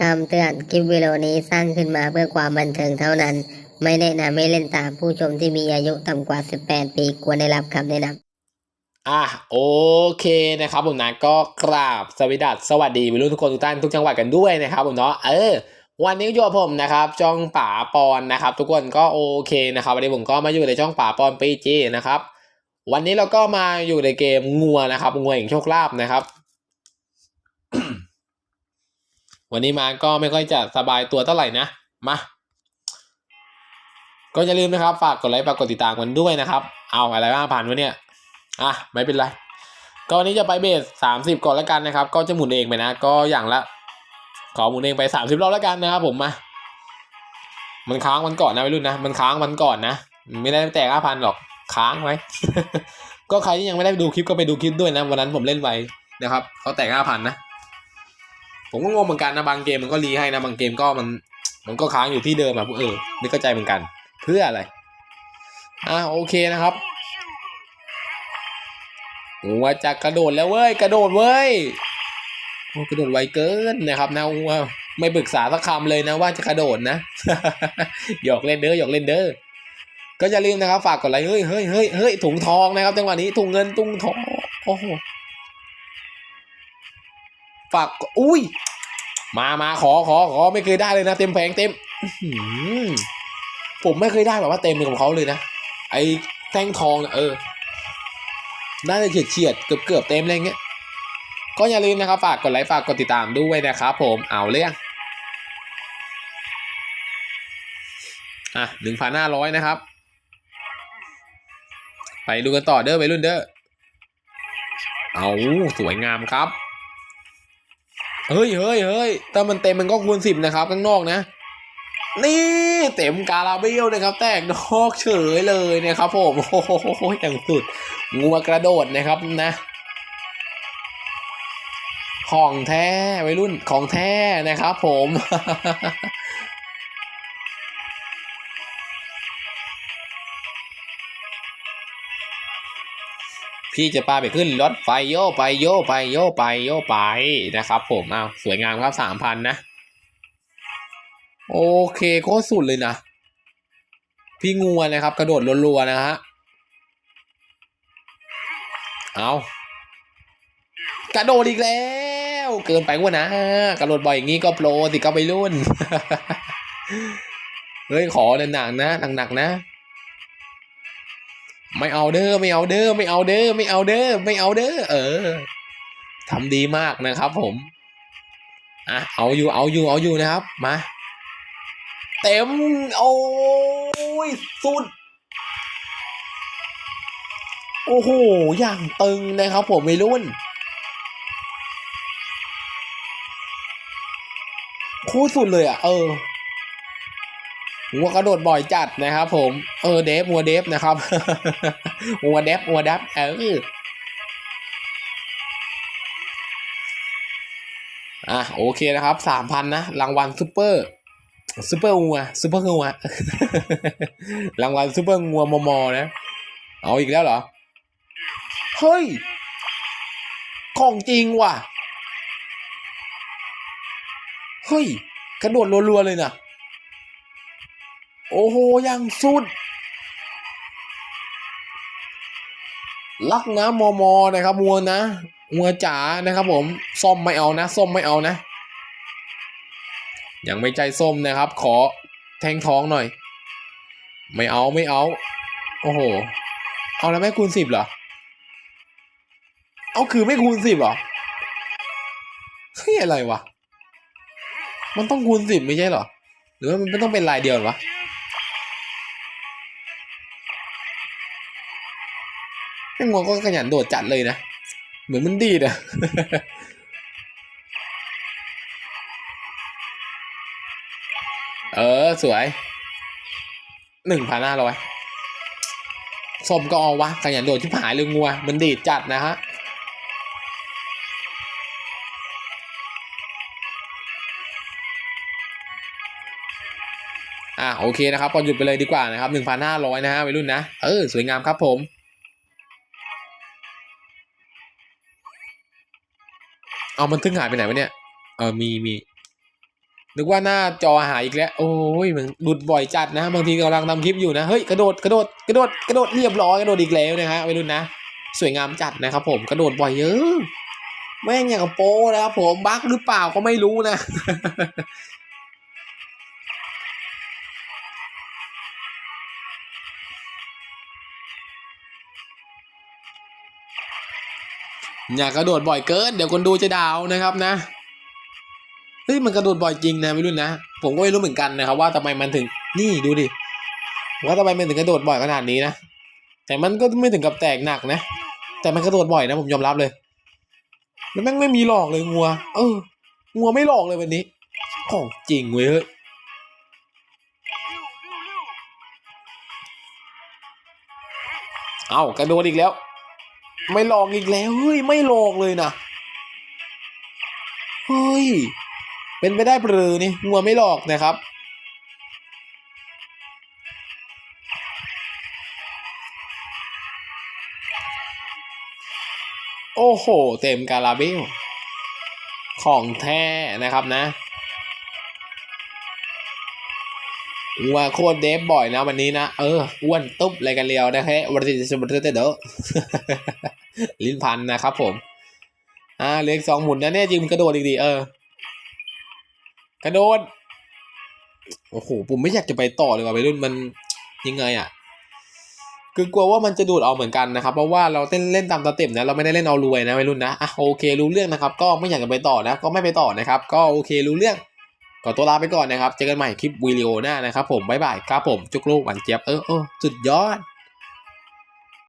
คำเตือนคลิปวิดีโอนี้สร้างขึ้นมาเพื่อความบันเทิงเท่านั้น ไม่แนะนำให้เล่นตามผู้ชมที่มีอายุต่ำกว่า 18 ปีควรได้รับคำแนะนำอะโอเคนะครับผมนะก็กราบสวัสดีสวัสดีวิรุ่นทุกคนทุกท่านทุกจังหวัดกันด้วยนะครับผมเนาะเออวันนี้อยู่กับผมนะครับจ้องป่าปอนนะครับ ทุกคนก็โอเคนะครับวันนี้ผมก็มาอยู่ในช่องป่าปอนปีจีนะครับ วันนี้เราก็มาอยู่ในเกมงัวนะครับงัวแห่งโชคลาภนะครับ วันนี้มาก็ไม่ค่อยจะสบายตัวเท่าไหร่นะมาก็อย่าลืมนะครับ ฝากกดไลค์ฝากกดติดตามกันด้วยนะครับ เอาอะไรบ้างผ่านวะเนี่ยอะไม่เป็นไรก็วันนี้จะไปเบสสามสิบก่อนแล้วกันนะครับ ก็จะหมุนเองไปนะ ก็อย่างละ ขอหมุนเองไปสามสิบรอบแล้วกันนะครับผมมามันค้างวันก่อนนะไปรุ่นนะ มันค้างวันก่อนนะ ไม่ได้แตกห้าพันหรอกค้างไว้ ก็ใครที่ยังไม่ได้ดูคลิปก็ไปดูคลิปด้วยนะ วันนั้นผมเล่นไว้นะครับเขาแตกห้าพันนะ ผมก็งงเหมือนกันนะบางเกมมันก็รีให้นะบางเกมก็มันมันก็ค้างอยู่ที่เดิมอะเออไม่เข้าใจเหมือนกัน เพื่ออะไรอะโอเคนะครับวัวจะกระโดดแล้วเว้ยกระโดดเว้ยโอ้กระโดดไวเกินนะครับนะวัวไม่ปรึกษาสักคำเลยนะว่าจะกระโดดนะหยอกเล่นเด้อหยอกเล่นเด้อก็อย่าลืมนะครับ ฝากกดไลค์เฮ้ยเฮ้ยเฮ้ยเฮ้ยถุงทองนะครับจังหวะนี้ถุงเงินถุงทองโอ้โห ฝากอุ้ย มามาขอขอขอไม่เคยได้เลยนะ เต็มแผงเต็มผมไม่เคยได้แบบว่าเต็มของเขาเลยนะ ไอ้แท่งทองเนี่ยเออน่าจะเฉียดเฉียดเกือบเกือบเต็มอะไรเงี้ยก็อย่าลืมนะครับ ฝากกดไลค์ฝากกดติดตามด้วยนะครับผมเอาเรื่องอะหนึ่งพันห้าร้อยนะครับ ไปดูกันต่อเด้อไปรุ่นเด้อเอาสวยงามครับ เฮ้ยเฮ้ยเฮ้ยถ้ามันเต็มมันก็คูณสิบนะครับข้างนอกนะ นี่เต็มกาลาเบลนะครับ แตกนอกเฉยเลยนะครับผมโอ้โหอย่างสุดงูมากระโดดนะครับนะ ของแท้วัยรุ่นของแท้นะครับผม พี่จะพาไปขึ้นรถไฟโยไปโยไปโยไปโยไปนะครับ ผมอ้าวสวยงามครับสามพันนะ โอเคโคตรสุดเลยนะ พี่งัวนะครับ กระโดดรัวๆนะฮะเอากระโดดอีกแล้วเกินไปว่ะนะกระโดดบ่อยอย่างนี้ก็โปรสิก็ไปรุ่นเฮ้ยขอหนักๆนะหนักๆนะ ไม่เอาเด้อไม่เอาเด้อไม่เอาเด้อไม่เอาเด้อไม่เอาเด้อเออทำดีมากนะครับ ผมอะเอาอยู่เอาอยู่เอาอยู่นะครับ มา เต็มโอ้ยสุดโอ้โหอย่างตึงนะครับ ผมไม่รุ่นคตรสุดเลยอะ เออ หัวกระโดดบ่อยจัดนะครับผม เออเดฟหัวเดฟนะครับหัวเดฟหัวเดฟเอออะโอเคนะครับสามพันนะ รางวัลซูเปอร์ซูเปอร์งัวซูเปอร์งัวรางวัลซูเปอร์งัวมอมอนะ เอาอีกแล้วเหรอ เฮ้ย ของจริงว่ะ เฮ้ย กระโดดรัวๆเลยนะ โอ้โหยังสุด ลักนะมอมอนะครับมัวนะมัวจ๋านะครับผมส้มไม่เอานะส้มไม่เอานะ ยังไม่ใจส้มนะครับ ขอแทงท้องหน่อย ไม่เอาไม่เอา โอ้โห เอาแล้วไม่คูณสิบเหรอ เอาคือไม่คูณสิบเหรอเฮ้ยอะไรวะ มันต้องคูณสิบไม่ใช่เหรอ หรือว่ามันไม่ต้องเป็นลายเดียวเหรอ วะไอ้งัวก็ขยันโดดจัดเลยนะ เหมือนมันดีดอะเออ สวยหนึ่งพันห้าร้อยสมก็เอาวะขยันโดดที่ผายเลยงัว มันดีดจัดนะฮะอะโอเคนะครับก็หยุดไปเลยดีกว่านะครับหนึ่งพันห้าร้อยนะฮะวัยรุ่นนะ เออ สวยงามครับผม เอามันทึ่งหายไปไหนวะเนี่ย เออมีมี นึกว่าหน้าจอหายอีกแล้ว โอ้ยมันหลุดบ่อยจัดนะบางทีกำลังทำคลิปอยู่นะ เฮ้ยกระโดดกระโดดกระโดดกระโดดเรียบร้อยกระโดดอีกแล้วนะฮะวัยรุ่นนะ สวยงามจัดนะครับผมกระโดดบ่อยเยอะ แม่งอย่างกับโป้นะครับผมบั๊กหรือเปล่าก็ไม่รู้นะ อย่ากระโดดบ่อยเกิน เดี๋ยวคนดูจะดาวนะครับนะเฮ้ยมันกระโดดบ่อยจริงนะไม่รู้นะ ผมก็ไม่รู้เหมือนกันนะครับว่าทำไมมันถึงนี่ดูดิว่าทำไมมันถึงกระโดดบ่อยขนาดนี้นะแต่มันก็ไม่ถึงกับแตกหนักนะ แต่มันกระโดดบ่อยนะผมยอมรับเลยมันแม่งไม่มีหลอกเลยงัว เอองัวไม่หลอกเลยวันนี้ของจริงเว้ยเฮ้ยเอากระโดดอีกแล้ว ไม่หลอกอีกแล้วเฮ้ยไม่หลอกเลยนะเฮ้ยเป็นไปได้หรือนี่งัวไม่หลอกนะครับ โอ้โห เต็มกาลาเบล ของแท้นะครับนะว่าโคตรเดฟบ่อยนะวันนี้นะ เอออ้วนตุ๊บอะไรกันเรียวนะแค่วันที่จะมาเตเดอ ลิ้นพันนะครับผม อ่าเหล็กสองหมุนนะเนี่ยจริงมันกระโดดอีกดีเออ กระโดด โอ้โหผมไม่อยากจะไปต่อเลยว่ะไปรุ่นมันยังไงอะ คือกลัวว่ามันจะดูดเอาเหมือนกันนะครับ เพราะว่าเราเต้นเล่นตามสเต็ปนะเราไม่ได้เล่นเอารวยนะวัยรุ่นนะอะโอเครู้เรื่องนะครับ ก็ไม่อยากจะไปต่อนะ ก็ไม่ไปต่อนะครับ ก็โอเครู้เรื่องขอตัวลาไปก่อนนะครับ เจอกันใหม่คลิปวิดีโอหน้านะครับผม บ๊ายบายครับผม จุกลูกหวานเจี๊ยบ เออเออสุดยอด